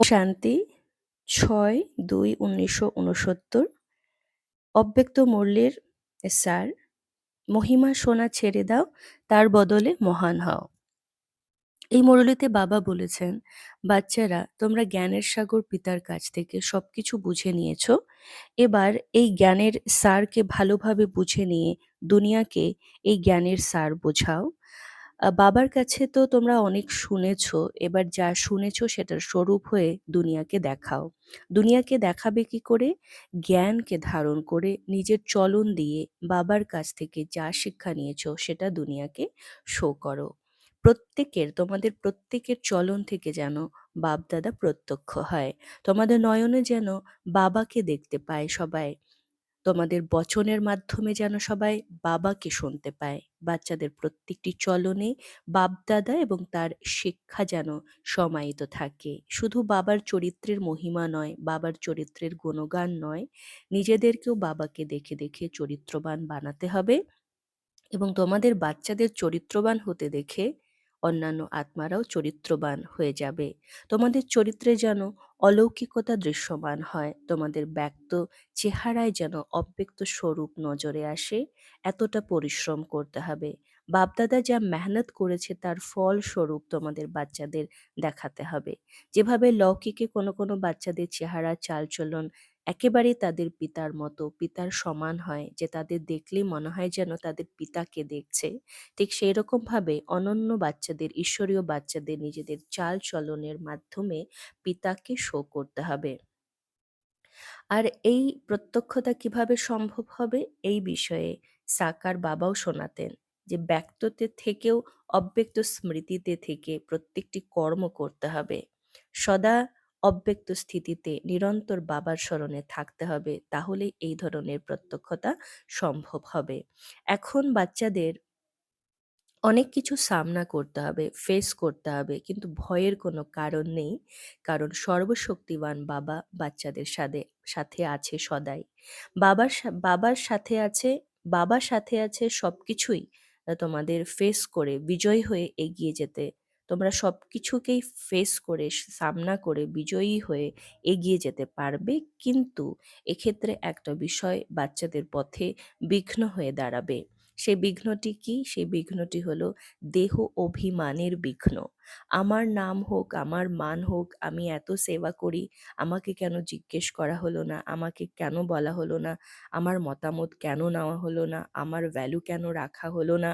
শান্তি, ছয় দুই উনিশশো উনসত্তর অব্যক্ত মূল্যের, স্যার, মহিমা সোনা ছেড়ে দাও, তার বদলে মহান হও। এই মুরলিতে বাবা বলেছেন, বাচ্চারা, তোমরা জ্ঞানের সাগর পিতার কাছ থেকে সবকিছু বুঝে নিয়েছ। এবার এই জ্ঞানের সারকে ভালোভাবে বুঝে নিয়ে দুনিয়াকে এই জ্ঞানের সার বোঝাও। বাবার কাছে তো তোমরা অনেক শুনেছ। এবার যা শুনেছ সেটার স্বরূপ হয়ে দুনিয়াকে দেখাও। দুনিয়াকে দেখাবে কি করে? জ্ঞানকে ধারণ করে নিজের চলন দিয়ে বাবার কাছ থেকে যা শিক্ষা নিয়েছ সেটা দুনিয়াকে শো করো। প্রত্যেকের, তোমাদের প্রত্যেকের চলন থেকে যেন বাপ-দাদা প্রত্যক্ষ হয়। তোমাদের নয়নে যেন বাবাকে দেখতে পায় সবাই। তোমাদের বচনের মাধ্যমে যেন সবাই বাবাকে শুনতে পায়। বাচ্চাদের প্রত্যেকটি চলনে বাপদাদা এবং তার শিক্ষা যেন সমাহিত থাকে। শুধু বাবার চরিত্রের মহিমা নয়, বাবার চরিত্রের গুণগান নয়, নিজেদেরকেও বাবাকে দেখে দেখে চরিত্রবান বানাতে হবে এবং তোমাদের বাচ্চাদের চরিত্রবান হতে দেখে অন্যান্য আত্মারাও চরিত্রবান হয়ে যাবে। তোমাদের চরিত্রে যেন অলৌকিকতা দৃশ্যমান হয়। তোমাদের ব্যক্ত চেহারায় যেন অব্যক্ত স্বরূপ নজরে আসে, এতটা পরিশ্রম করতে হবে। বাপদাদা যা মেহনত করেছে তার ফল স্বরূপ তোমাদের বাচ্চাদের দেখাতে হবে। যেভাবে লৌকিকে কোনো কোনো বাচ্চাদের চেহারা চালচলন একেবারেই তাদের পিতার মতো, পিতার সমান হয় যে তাদের দেখলেই মনে হয় যেন তাদের পিতাকে দেখছে। ঠিক সেই ভাবে অনন্য বাচ্চাদের, ঈশ্বরীয় বাচ্চাদের নিজেদের চাল চলনের মাধ্যমে পিতাকে শো করতে হবে। আর এই প্রত্যক্ষতা কীভাবে সম্ভব হবে? এই বিষয়ে সাকার বাবাও শোনাতেন যে ব্যক্ততে থেকেও অব্যক্ত স্মৃতিতে থেকে প্রত্যেকটি কর্ম করতে হবে। সদা অব্যক্ত স্থিতিতে নিরন্তর বাবার স্মরণে থাকতে হবে তাহলে এই ধরনের প্রত্যক্ষতা সম্ভব হবে। এখন বাচ্চাদের অনেক কিছু সামনা করতে হবে ফেস করতে হবে, কিন্তু ভয়ের কোনো কারণ নেই, কারণ সর্বশক্তিবান বাবা বাচ্চাদের সাথে সাথে আছে সদাই। বাবার বাবার সাথে আছে বাবার সাথে আছে সব কিছুই তোমাদের ফেস করে বিজয় হয়ে এগিয়ে যেতে তোমরা সব কিছুকেই ফেস করে সামনা করে বিজয়ী হয়ে এগিয়ে যেতে পারবে। কিন্তু এক্ষেত্রে একটা বিষয় বাচ্চাদের পথে বিঘ্ন হয়ে দাঁড়াবে। সেই বিঘ্নটি কি? সেই বিঘ্নটি হলো দেহ অভিমানের বিঘ্ন। আমার নাম হোক, আমার মান হোক, আমি এত সেবা করি, আমাকে কেন জিজ্ঞেস করা হলো না? আমাকে কেন বলা হলো না? আমার মতামত কেন নেওয়া হলো না? আমার ভ্যালু কেন রাখা হলো না?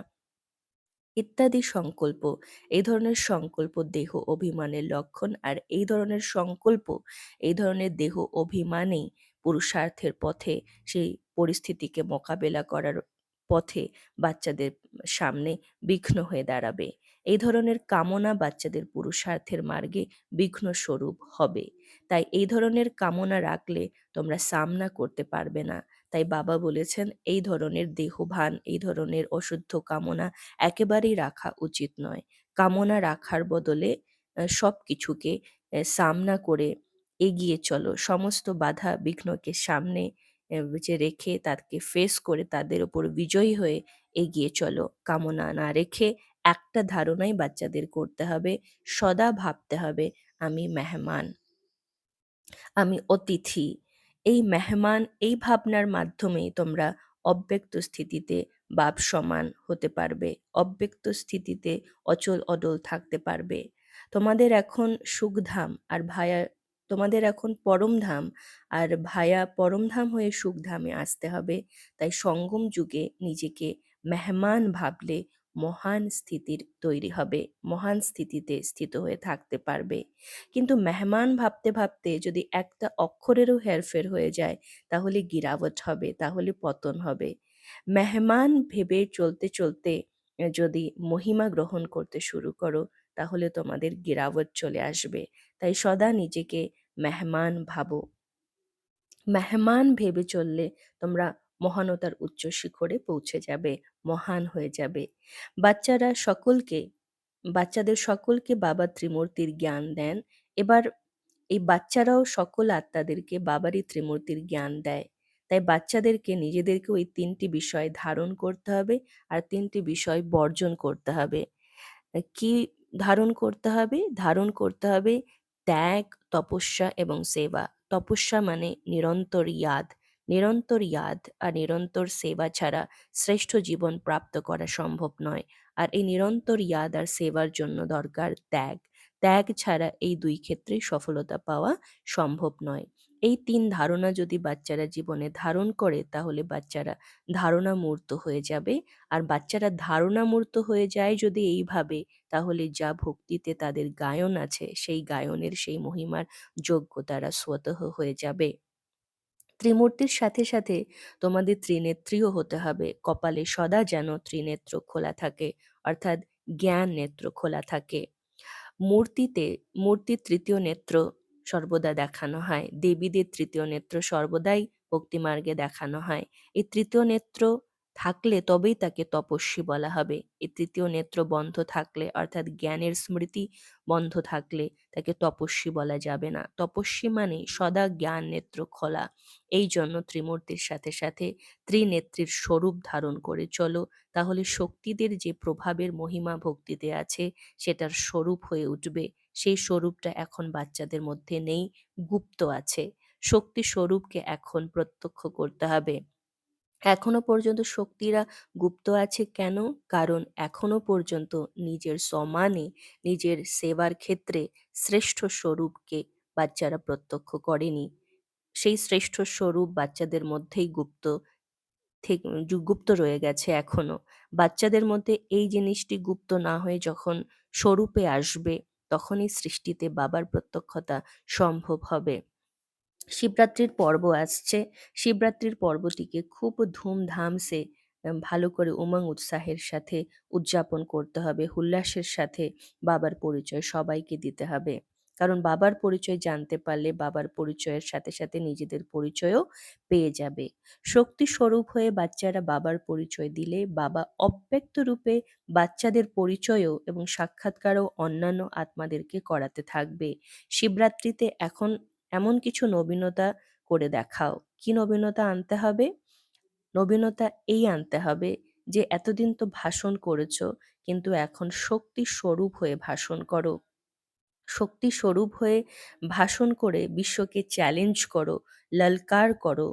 ইত্যাদি সংকল্প। এই ধরনের সংকল্প দেহ অভিমানের লক্ষণ আর এই ধরনের সংকল্প, এই ধরনের দেহ অভিমানেই পুরুষার্থের পথে, সেই পরিস্থিতিকে মোকাবেলা করার পথে বাচ্চাদের সামনে বিঘ্ন হয়ে দাঁড়াবে। এই ধরনের কামনা বাচ্চাদের পুরুষার্থের মার্গে বিঘ্ন স্বরূপ হবে। তাই এই ধরনের কামনা রাখলে তোমরা সামনা করতে পারবে না। তাই বাবা বলেছেন, এই ধরনের দেহভান, এই ধরনের অশুদ্ধ কামনা একেবারেই রাখা উচিত নয়। কামনা রাখার বদলে সব কিছুকে সামনা করে এগিয়ে চলো। সমস্ত বাধা বিঘ্নকে সামনে যে রেখে তাকে ফেস করে তাদের ওপর বিজয়ী হয়ে এগিয়ে চলো। কামনা না রেখে একটা ধারণাই বাচ্চাদের করতে হবে, সদা ভাবতে হবে, আমি মেহমান, আমি অতিথি। এই মেহমান, এই ভাবনার মাধ্যমেই তোমরা অব্যক্ত স্থিতিতে বাপ সমান হতে পারবে, অব্যক্ত স্থিতিতে অচল অডল থাকতে পারবে। তোমাদের এখন সুখধাম আর ভায়া, তোমাদের এখন পরমধাম আর ভায়া পরমধাম হয়ে সুখধামে আসতে হবে, তাই সঙ্গম যুগে নিজেকে মেহমান ভাবলে মহান স্থিতির তৈরি হবে, মহান স্থিতিতে স্থিত হয়ে থাকতে পারবে। কিন্তু মেহমান ভাবতে ভাবতে যদি একটা অক্ষরেরও হেরফের হয়ে যায়, তাহলে গিরাবট হবে, তাহলে পতন হবে। মেহমান ভেবে চলতে চলতে যদি মহিমা গ্রহণ করতে শুরু করো, তাহলে তোমাদের গিরাবট চলে আসবে। তাই সদা নিজেকে মেহমান ভাবো। মেহমান ভেবে চললে তোমরা মহানতার উচ্চ শিখরে পৌঁছে যাবে, মহান হয়ে যাবে। বাচ্চারা সকলকে, বাচ্চাদের সকলকে বাবা ত্রিমূর্তির জ্ঞান দেন। এবার এই বাচ্চারাও সকল আত্মাদেরকে বাবারই ত্রিমূর্তির জ্ঞান দেয়। তাই বাচ্চাদেরকে নিজেদেরকে ওই তিনটি বিষয় ধারণ করতে হবে আর তিনটি বিষয় বর্জন করতে হবে। কি ধারণ করতে হবে? ধারণ করতে হবে ত্যাগ, তপস্যা এবং সেবা। তপস্যা মানে নিরন্তর ইয়াদ। নিরন্তর ইয়াদ আর নিরন্তর সেবা ছাড়া শ্রেষ্ঠ জীবন প্রাপ্ত করা সম্ভব নয়। আর এই নিরন্তর ইয়াদ আর সেবার জন্য দরকার ত্যাগ। ত্যাগ ছাড়া এই দুই ক্ষেত্রে সফলতা পাওয়া সম্ভব নয়। এই তিন ধারণা যদি বাচ্চারা জীবনে ধারণ করে, তাহলে বাচ্চারা ধারণা মূর্ত হয়ে যাবে। আর বাচ্চারা ধারণা মূর্ত হয়ে যায় যদি এইভাবে, তাহলে যা ভক্তিতে তাদের গায়ন আছে, সেই গায়নের সেই মহিমার যোগ্য তারা স্বতঃ হয়ে যাবে। ত্রিমূর্তির সাথে সাথে তোমাদের ত্রিনেত্রীও হতে হবে। কপালে সদা যেন ত্রিনেত্র খোলা থাকে, অর্থাৎ জ্ঞান নেত্র খোলা থাকে। মূর্তিতে, মূর্তির তৃতীয় নেত্র সর্বদা দেখানো হয়। দেবীদের তৃতীয় নেত্র সর্বদাই ভক্তিমার্গে দেখানো হয়। এই তৃতীয় নেত্র থাকলে তবেই তাকে তপস্বী বলা হবে। এ তৃতীয় নেত্র বন্ধ থাকলে, অর্থাৎ জ্ঞানের স্মৃতি বন্ধ থাকলে তাকে তপস্বী বলা যাবে না। তপস্বী মানে সদা জ্ঞান নেত্র খোলা। এই জন্য ত্রিমূর্তির সাথে সাথে ত্রিনেত্রীর স্বরূপ ধারণ করে চলো। তাহলে শক্তিদের যে প্রভাবের মহিমা ভক্তিতে আছে, সেটার স্বরূপ হয়ে উঠবে। সেই স্বরূপটা এখন বাচ্চাদের মধ্যে নেই, গুপ্ত আছে। শক্তি স্বরূপকে এখন প্রত্যক্ষ করতে হবে। এখনও পর্যন্ত শক্তিরা গুপ্ত আছে কেন? কারণ এখনও পর্যন্ত নিজের সমানে, নিজের সেবার ক্ষেত্রে শ্রেষ্ঠ স্বরূপকে বাচ্চারা প্রত্যক্ষ করেনি। সেই শ্রেষ্ঠ স্বরূপ বাচ্চাদের মধ্যেই গুপ্ত থেকে গুপ্ত রয়ে গেছে এখনও। বাচ্চাদের মধ্যে এই জিনিসটি গুপ্ত না হয়ে যখন স্বরূপে আসবে, তখনই সৃষ্টিতে বাবার প্রত্যক্ষতা সম্ভব হবে। শিবরাত্রির পর্ব আসছে। শিবরাত্রির পর্বটিকে খুব ধুমধামসে ভালো করে উমং উৎসাহের সাথে উদযাপন করতে হবে। উল্লাসের সাথে বাবার পরিচয় সবাইকে দিতে হবে। কারণ বাবার পরিচয় জানতে পারলে বাবার পরিচয়ের সাথে সাথে নিজেদের পরিচয়ও পেয়ে যাবে। শক্তি স্বরূপ হয়ে বাচ্চারা বাবার পরিচয় দিলে বাবা অব্যক্ত রূপে বাচ্চাদের পরিচয়ও এবং সাক্ষাৎকারও অন্যান্য আত্মাদেরকে করাতে থাকবে। শিবরাত্রিতে এখন এমন কিছু নবীনতা করে দেখাও। কি নবীনতা আনতে হবে? নবীনতা এই আনতে হবে যে, এতদিন তো ভাষণ করেছ, কিন্তু এখন শক্তি স্বরূপ হয়ে ভাষণ করো। শক্তি স্বরূপ হয়ে ভাষণ করে, বিশ্বকে চ্যালেঞ্জ করো, ললকার করো।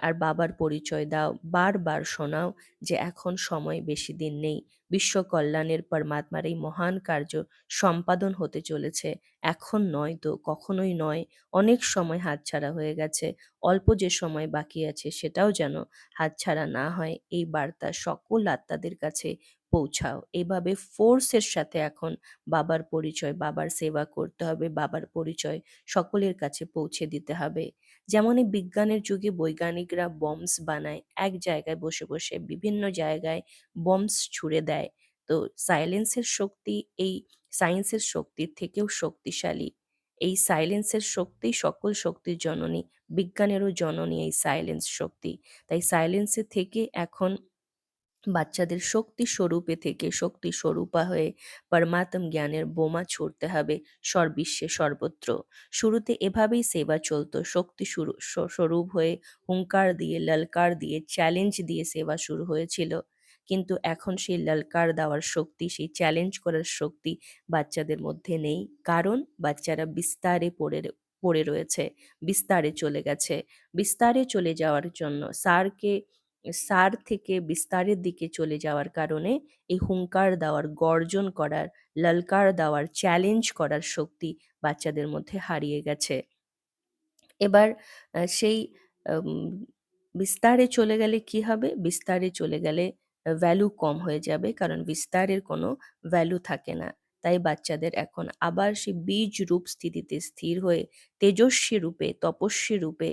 আর বাবার পরিচয় দাও। বারবার শোনাও যে এখন সময় বেশি দিন নেই। বিশ্ব কল্যাণের পরমাত্মার এই মহান কার্য সম্পাদন হতে চলেছে। এখন নয় তো কখনোই নয়। অনেক সময় হাতছাড়া হয়ে গেছে। অল্প যে সময় বাকি আছে সেটাও যেন হাতছাড়া না হয়। এই বার্তা সকল আত্মাদের কাছে পৌঁছাও। এভাবে ফোর্সের সাথে এখন বাবার পরিচয়, বাবার সেবা করতে হবে। বাবার পরিচয় সকলের কাছে পৌঁছে দিতে হবে। যেমন এই বিজ্ঞানের যুগে বৈজ্ঞানিকরা বম্বস বানায়, এক জায়গায় বসে বসে বিভিন্ন জায়গায় বম্বস ছুড়ে দেয়। তো সাইলেন্সের শক্তি, এই সায়েন্সের শক্তির থেকেও শক্তিশালী। এই সাইলেন্সের শক্তি সকল শক্তির জননী, বিজ্ঞানেরও জননী এই সাইলেন্স শক্তি। তাই সাইলেন্সের থেকে এখন বাচ্চাদের শক্তি স্বরূপে থেকে শক্তি স্বরূপা হয়ে পরমাত্ম জ্ঞানের বোমা ছুড়তে হবে সর্বিশ্বে সর্বত্র। শুরুতে এভাবেই সেবা চলতো। শক্তি স্বরূপ হয়ে হুঙ্কার দিয়ে, ললকার দিয়ে চ্যালেঞ্জ দিয়ে সেবা শুরু হয়েছিল। কিন্তু এখন সেই ললকার দেওয়ার শক্তি, সেই চ্যালেঞ্জ করার শক্তি বাচ্চাদের মধ্যে নেই। কারণ বাচ্চারা বিস্তারে পড়ে পড়ে রয়েছে, বিস্তারে চলে গেছে। বিস্তারে চলে যাওয়ার জন্য স্যারকে সার থেকে বিস্তারের দিকে চলে যাওয়ার কারণে এই হুঙ্কার দেওয়ার, গর্জন করার, ললকার দেওয়ার চ্যালেঞ্জ করার শক্তি বাচ্চাদের মধ্যে হারিয়ে গেছে। এবার সেই বিস্তারে চলে গেলে কি হবে? বিস্তারে চলে গেলে ভ্যালু কম হয়ে যাবে কারণ বিস্তারের কোনো ভ্যালু থাকে না। তাই বাচ্চাদের এখন আবার সেই বীজ রূপ স্থিতিতে স্থির হয়ে তেজস্বী রূপে, তপস্বী রূপে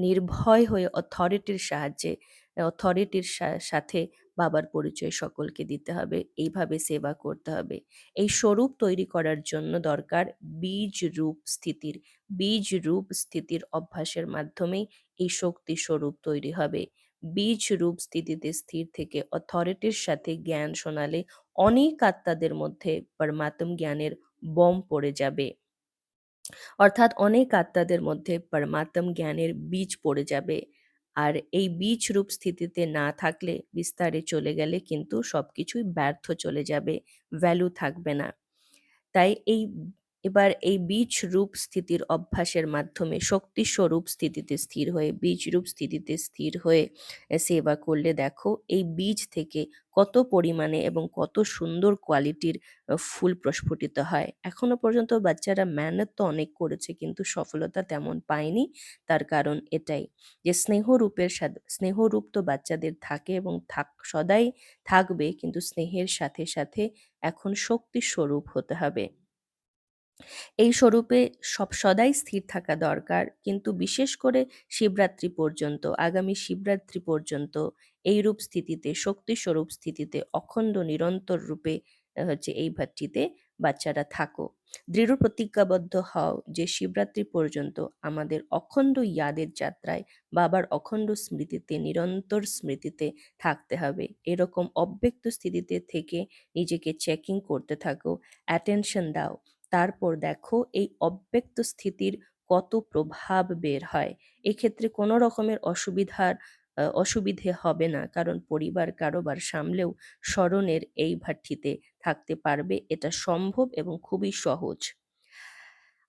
নির্ভয় হয়ে অথরিটির সাহায্যে অথরিটির সাথে বাবার পরিচয় সকলকে দিতে হবে, এইভাবে সেবা করতে হবে। এই স্বরূপ তৈরি করার জন্য দরকার বীজ রূপ স্থিতির, বীজ রূপ স্থিতির অভ্যাসের মাধ্যমেই এই শক্তি স্বরূপ তৈরি হবে। বীজ রূপ স্থিতিতে স্থির থেকে অথরিটির সাথে জ্ঞান শোনালে অনেক আত্মাদের মধ্যে পরমাত্ম জ্ঞানের বম পড়ে যাবে। অর্থাৎ অনেক আত্মাদের মধ্যে পরমাত্ম জ্ঞানের বীজ পড়ে যাবে। আর এই বীজ রূপ স্থিতিতে না থাকলে বিস্তারে চলে গেলে কিন্তু সবকিছুই ব্যর্থ চলে যাবে ভ্যালু থাকবে না। তাই এই এবার এই বীজ রূপ স্থিতির অভ্যাসের মাধ্যমে শক্তি স্বরূপ স্থিতিতে স্থির হয়ে, বীজ রূপ স্থিতিতে স্থির হয়ে সেবা করলে দেখো এই বীজ থেকে কত পরিমাণে এবং কত সুন্দর কোয়ালিটির ফুল প্রস্ফুটিত হয়। এখনও পর্যন্ত বাচ্চারা মেহনত তো অনেক করেছে কিন্তু সফলতা তেমন পায়নি। তার কারণ এটাই যে স্নেহরূপের সাথে স্নেহরূপ তো বাচ্চাদের থাকে এবং থাক, সদাই থাকবে কিন্তু স্নেহের সাথে সাথে এখন শক্তি স্বরূপ হতে হবে। এই স্বরূপে সব সদাই স্থির থাকা দরকার। কিন্তু বিশেষ করে শিবরাত্রি পর্যন্ত, আগামী শিবরাত্রি পর্যন্ত এই রূপ স্থিতিতে শক্তি স্বরূপ স্থিতিতে, অখণ্ড নিরন্তর রূপে হচ্ছে এই ভাতটিতে বাচ্চারা থাকো। দৃঢ় প্রতিজ্ঞাবদ্ধ হও যে শিবরাত্রি পর্যন্ত আমাদের অখণ্ড ইয়াদের যাত্রায় বাবার অখণ্ড স্মৃতিতে, নিরন্তর স্মৃতিতে থাকতে হবে। এরকম অব্যক্ত স্থিতিতে থেকে নিজেকে চেকিং করতে থাকো। অ্যাটেনশন দাও। তারপর দেখো এই অব্যক্ত স্থিতির কত প্রভাব বের হয়। এক্ষেত্রে কোনো রকমের অসুবিধার অসুবিধে হবে না। কারণ পরিবার কারোবার সামলেও স্মরণের এই ভাট্টিতে থাকতে পারবে। এটা সম্ভব এবং খুবই সহজ।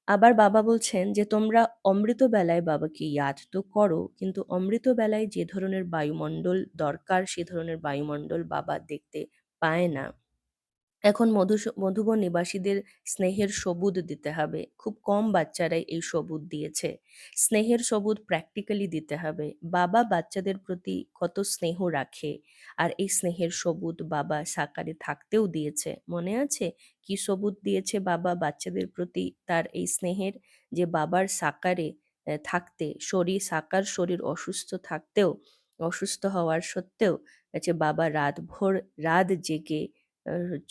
আবার বাবা বলছেন যে, তোমরা অমৃত বেলায় বাবাকে ইয়াদ তো করো, কিন্তু অমৃত বেলায় যে ধরনের বায়ুমণ্ডল দরকার, সে ধরনের বায়ুমণ্ডল বাবা দেখতে পায় না। এখন মধু মধুবন নিবাসীদের স্নেহের সবুদ দিতে হবে। খুব কম বাচ্চারাই এই সবুদ দিয়েছে। স্নেহের সবুদ প্র্যাকটিক্যালি দিতে হবে। বাবা বাচ্চাদের প্রতি কত স্নেহ রাখে আর এই স্নেহের সবুদ বাবা সাকারে থাকতেও দিয়েছে। মনে আছে? কি সবুদ দিয়েছে বাবা বাচ্চাদের প্রতি তার এই স্নেহের? যে বাবার সাকারে থাকতে শরীর সাকার শরীর অসুস্থ থাকতেও অসুস্থ হওয়ার সত্ত্বেও যে বাবা রাত জেগে আহ, হচ্ছে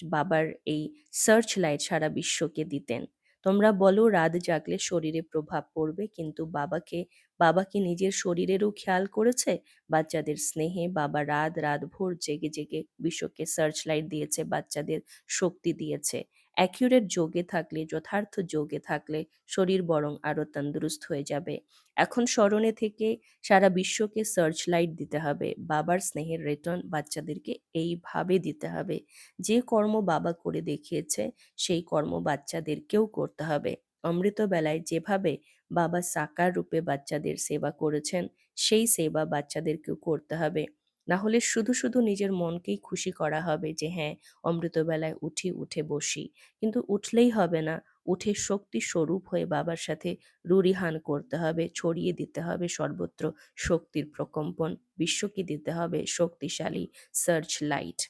বাবার এই সার্চ লাইট সারা বিশ্বকে দিতেন। তোমরা বলো রাত জাগলে শরীরে প্রভাব পড়বে, কিন্তু বাবাকে বাবা কি নিজের শরীরেরও খেয়াল করেছে? বাচ্চাদের স্নেহে বাবা রাত রাত ভোর জেগে জেগে বিশ্বকে সার্চ লাইট দিয়েছে, বাচ্চাদের শক্তি দিয়েছে। অ্যাকিউরেট যোগে থাকলে, যথার্থ যোগে থাকলে শরীর বরং আরও তন্দুরুস্ত হয়ে যাবে। এখন স্মরণে থেকে সারা বিশ্বকে সার্চ লাইট দিতে হবে। বাবার স্নেহের রিটার্ন বাচ্চাদেরকে এইভাবে দিতে হবে। যে কর্ম বাবা করে দেখিয়েছে, সেই কর্ম বাচ্চাদেরকেও করতে হবে। অমৃত বেলায় যেভাবে বাবা সাকার রূপে বাচ্চাদের সেবা করেছেন, সেই সেবা বাচ্চাদেরকেও করতে হবে। না হলে শুধু শুধু নিজের মনকেই খুশি করা হবে যে হ্যাঁ অমৃতবেলায় উঠি, উঠে বসি। কিন্তু উঠলেই হবে না। উঠে শক্তি স্বরূপ হয়ে বাবার সাথে রুরিহান করতে হবে, ছড়িয়ে দিতে হবে সর্বত্র শক্তির প্রকম্পন। বিশ্বকে দিতে হবে শক্তিশালী সার্চ লাইট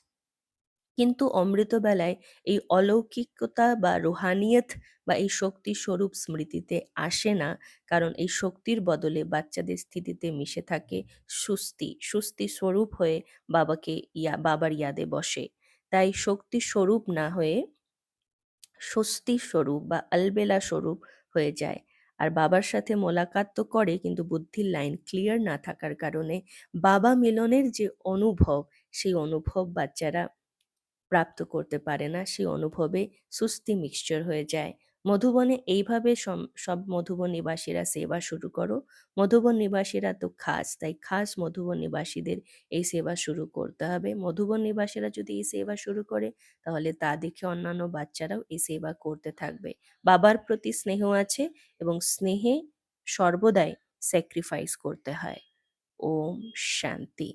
কিন্তু অমৃতবেলায় এই অলৌকিকতা বা রুহানিয়ত বা এই শক্তি স্বরূপ স্মৃতিতে আসে না। কারণ এই শক্তির বদলে বাচ্চাদের স্থিতিতে মিশে থাকে সুস্তি সুস্তি স্বরূপ হয়ে বাবাকে ইয়া, বাবার ইয়াদে বসে। তাই শক্তি স্বরূপ না হয়ে স্বস্তি স্বরূপ বা আলবেলা স্বরূপ হয়ে যায়। আর বাবার সাথে মোলাকাত তো করে, কিন্তু বুদ্ধির লাইন ক্লিয়ার না থাকার কারণে বাবা মিলনের যে অনুভব, সেই অনুভব বাচ্চারা প্রাপ্ত করতে পারে না, সেই অনুভবে সুস্তি মিক্সচার হয়ে যায়। মধুবনে এইভাবে সব মধুবন নিবাসীরা সেবা শুরু করো। মধুবন নিবাসীরা তো খাস, তাই খাস মধুবন নিবাসীদের এই সেবা শুরু করতে হবে। মধুবন নিবাসীরা যদি এই সেবা শুরু করে, তাহলে তা দেখে অন্যান্য বাচ্চারাও এই সেবা করতে থাকবে। বাবার প্রতি স্নেহ আছে এবং স্নেহে সর্বদাই স্যাক্রিফাইস করতে হয়। ওম শান্তি।